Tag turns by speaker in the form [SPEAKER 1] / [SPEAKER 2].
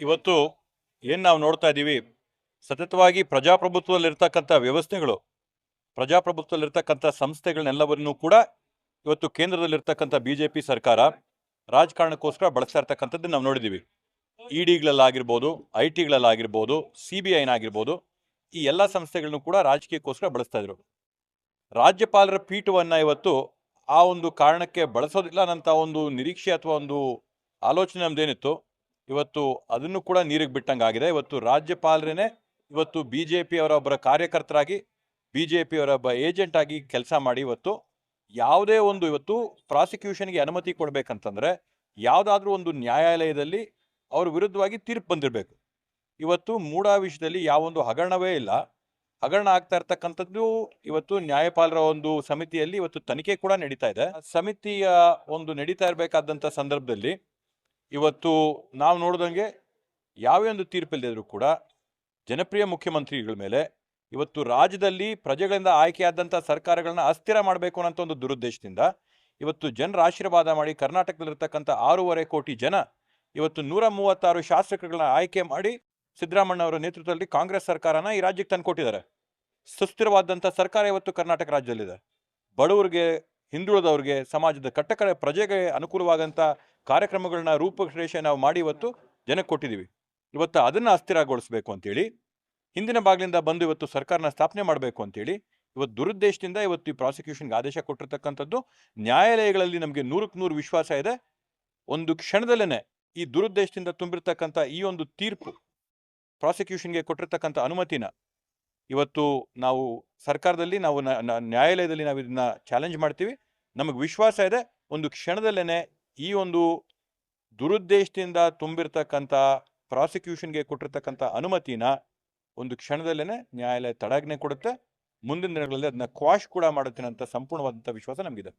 [SPEAKER 1] ಇವತ್ತು ಏನು ನಾವು ನೋಡ್ತಾ ಇದ್ದೀವಿ ಸತತವಾಗಿ ಪ್ರಜಾಪ್ರಭುತ್ವದಲ್ಲಿರ್ತಕ್ಕಂಥ ವ್ಯವಸ್ಥೆಗಳು, ಪ್ರಜಾಪ್ರಭುತ್ವದಲ್ಲಿರ್ತಕ್ಕಂಥ ಸಂಸ್ಥೆಗಳನ್ನೆಲ್ಲವನ್ನೂ ಕೂಡ ಇವತ್ತು ಕೇಂದ್ರದಲ್ಲಿರ್ತಕ್ಕಂಥ ಬಿ ಜೆ ಪಿ ಸರ್ಕಾರ ರಾಜಕಾರಣಕ್ಕೋಸ್ಕರ ಬಳಸ್ತಾ ಇರ್ತಕ್ಕಂಥದ್ದು ನಾವು ನೋಡಿದ್ದೀವಿ ಇ ಡಿಗಳಲ್ಲಾಗಿರ್ಬೋದು ಐ ಟಿಗಳಲ್ಲಾಗಿರ್ಬೋದು ಸಿ ಬಿ ಐನಾಗಿರ್ಬೋದು ಈ ಎಲ್ಲ ಸಂಸ್ಥೆಗಳನ್ನು ಕೂಡ ರಾಜಕೀಯಕ್ಕೋಸ್ಕರ ಬಳಸ್ತಾ ಇದ್ರು. ರಾಜ್ಯಪಾಲರ ಪೀಠವನ್ನು ಇವತ್ತು ಆ ಒಂದು ಕಾರಣಕ್ಕೆ ಬಳಸೋದಿಲ್ಲ ಅನ್ನಂಥ ಒಂದು ನಿರೀಕ್ಷೆ ಅಥವಾ ಒಂದು ಆಲೋಚನೆ ನಮ್ದೇನಿತ್ತು. ಇವತ್ತು ಅದನ್ನು ಕೂಡ ನೀರಿಗೆ ಬಿಟ್ಟಂಗೆ ಆಗಿದೆ ಇವತ್ತು ರಾಜ್ಯಪಾಲರೇನೆ ಇವತ್ತು ಬಿ ಜೆ ಪಿಯವರ ಒಬ್ಬರ ಕಾರ್ಯಕರ್ತರಾಗಿ ಬಿ ಜೆ ಪಿಯವರ ಒಬ್ಬ ಏಜೆಂಟ್ ಆಗಿ ಕೆಲಸ ಮಾಡಿ ಇವತ್ತು ಯಾವುದೇ ಒಂದು ಇವತ್ತು ಪ್ರಾಸಿಕ್ಯೂಷನ್ಗೆ ಅನುಮತಿ ಕೊಡಬೇಕಂತಂದ್ರೆ ಯಾವುದಾದ್ರೂ ಒಂದು ನ್ಯಾಯಾಲಯದಲ್ಲಿ ಅವ್ರ ವಿರುದ್ಧವಾಗಿ ತೀರ್ಪು ಬಂದಿರಬೇಕು. ಇವತ್ತು ಮೂಡಾ ವಿಷಯದಲ್ಲಿ ಯಾವೊಂದು ಹಗರಣವೇ ಇಲ್ಲ. ಹಗರಣ ಆಗ್ತಾ ಇರ್ತಕ್ಕಂಥದ್ದು ಇವತ್ತು ನ್ಯಾಯಪಾಲರ ಒಂದು ಸಮಿತಿಯಲ್ಲಿ ಇವತ್ತು ತನಿಖೆ ಕೂಡ ನಡೀತಾ ಇದೆ. ಸಮಿತಿಯ ಒಂದು ನಡೀತಾ ಇರಬೇಕಾದಂಥ ಸಂದರ್ಭದಲ್ಲಿ ಇವತ್ತು ನಾವು ನೋಡಿದಂಗೆ ಯಾವೇ ಒಂದು ತೀರ್ಪಿಲ್ಲದಿದ್ರು ಕೂಡ ಜನಪ್ರಿಯ ಮುಖ್ಯಮಂತ್ರಿಗಳ ಮೇಲೆ ಇವತ್ತು ರಾಜ್ಯದಲ್ಲಿ ಪ್ರಜೆಗಳಿಂದ ಆಯ್ಕೆಯಾದಂಥ ಸರ್ಕಾರಗಳನ್ನ ಅಸ್ಥಿರ ಮಾಡಬೇಕು ಅನ್ನೋಂಥ ಒಂದು ದುರುದ್ದೇಶದಿಂದ ಇವತ್ತು ಜನರ ಆಶೀರ್ವಾದ ಮಾಡಿ ಕರ್ನಾಟಕದಲ್ಲಿರ್ತಕ್ಕಂಥ ಆರೂವರೆ ಕೋಟಿ ಜನ ಇವತ್ತು ನೂರ ಮೂವತ್ತಾರು ಶಾಸಕರುಗಳನ್ನ ಆಯ್ಕೆ ಮಾಡಿ ಸಿದ್ದರಾಮಣ್ಣ ಅವರ ನೇತೃತ್ವದಲ್ಲಿ ಕಾಂಗ್ರೆಸ್ ಸರ್ಕಾರನ ಈ ರಾಜ್ಯಕ್ಕೆ ತಂದುಕೊಟ್ಟಿದ್ದಾರೆ. ಸುಸ್ಥಿರವಾದಂಥ ಸರ್ಕಾರ ಇವತ್ತು ಕರ್ನಾಟಕ ರಾಜ್ಯದಲ್ಲಿದೆ ಬಡವರಿಗೆ ಹಿಂದುಳಿದವ್ರಿಗೆ ಸಮಾಜದ ಕಟ್ಟಕಡೆ ಪ್ರಜೆಗೆ ಅನುಕೂಲವಾದಂಥ ಕಾರ್ಯಕ್ರಮಗಳನ್ನ ರೂಪರೇಷೆ ನಾವು ಮಾಡಿ ಇವತ್ತು ಜನಕ್ಕೆ ಕೊಟ್ಟಿದ್ದೀವಿ. ಇವತ್ತು ಅದನ್ನು ಅಸ್ಥಿರಗೊಳಿಸಬೇಕು ಅಂತೇಳಿ, ಹಿಂದಿನ ಭಾಗಲಿಂದ ಬಂದು ಇವತ್ತು ಸರ್ಕಾರನ ಸ್ಥಾಪನೆ ಮಾಡಬೇಕು ಅಂತೇಳಿ, ಇವತ್ತು ದುರುದ್ದೇಶದಿಂದ ಇವತ್ತು ಈ ಪ್ರಾಸಿಕ್ಯೂಷನ್ಗೆ ಆದೇಶ ಕೊಟ್ಟಿರ್ತಕ್ಕಂಥದ್ದು, ನ್ಯಾಯಾಲಯಗಳಲ್ಲಿ ನಮಗೆ ನೂರಕ್ಕೆ ನೂರು ವಿಶ್ವಾಸ ಇದೆ. ಒಂದು ಕ್ಷಣದಲ್ಲೇ ಈ ದುರುದ್ದೇಶದಿಂದ ತುಂಬಿರ್ತಕ್ಕಂಥ ಈ ಒಂದು ತೀರ್ಪು, ಪ್ರಾಸಿಕ್ಯೂಷನ್ಗೆ ಕೊಟ್ಟಿರ್ತಕ್ಕಂಥ ಅನುಮತಿನ ಇವತ್ತು ನಾವು ಸರ್ಕಾರದಲ್ಲಿ ನಾವು ನ್ಯಾಯಾಲಯದಲ್ಲಿ ನಾವು ಇದನ್ನ ಚಾಲೆಂಜ್ ಮಾಡ್ತೀವಿ. ನಮಗೆ ವಿಶ್ವಾಸ ಇದೆ, ಒಂದು ಕ್ಷಣದಲ್ಲೇ ಈ ಒಂದು ದುರುದ್ದೇಶದಿಂದ ತುಂಬಿರ್ತಕ್ಕಂಥ, ಪ್ರಾಸಿಕ್ಯೂಷನ್ಗೆ ಕೊಟ್ಟಿರ್ತಕ್ಕಂಥ ಅನುಮತಿನ ಒಂದು ಕ್ಷಣದಲ್ಲೇ ನ್ಯಾಯಾಲಯ ತಡಾಗ್ನೆ ಕೊಡುತ್ತೆ. ಮುಂದಿನ ದಿನಗಳಲ್ಲಿ ಅದನ್ನ ಕ್ವಾಶ್ ಕೂಡ ಮಾಡುತ್ತೇನೆ ಅಂತ ಸಂಪೂರ್ಣವಾದಂಥ ವಿಶ್ವಾಸ ನಮಗಿದೆ.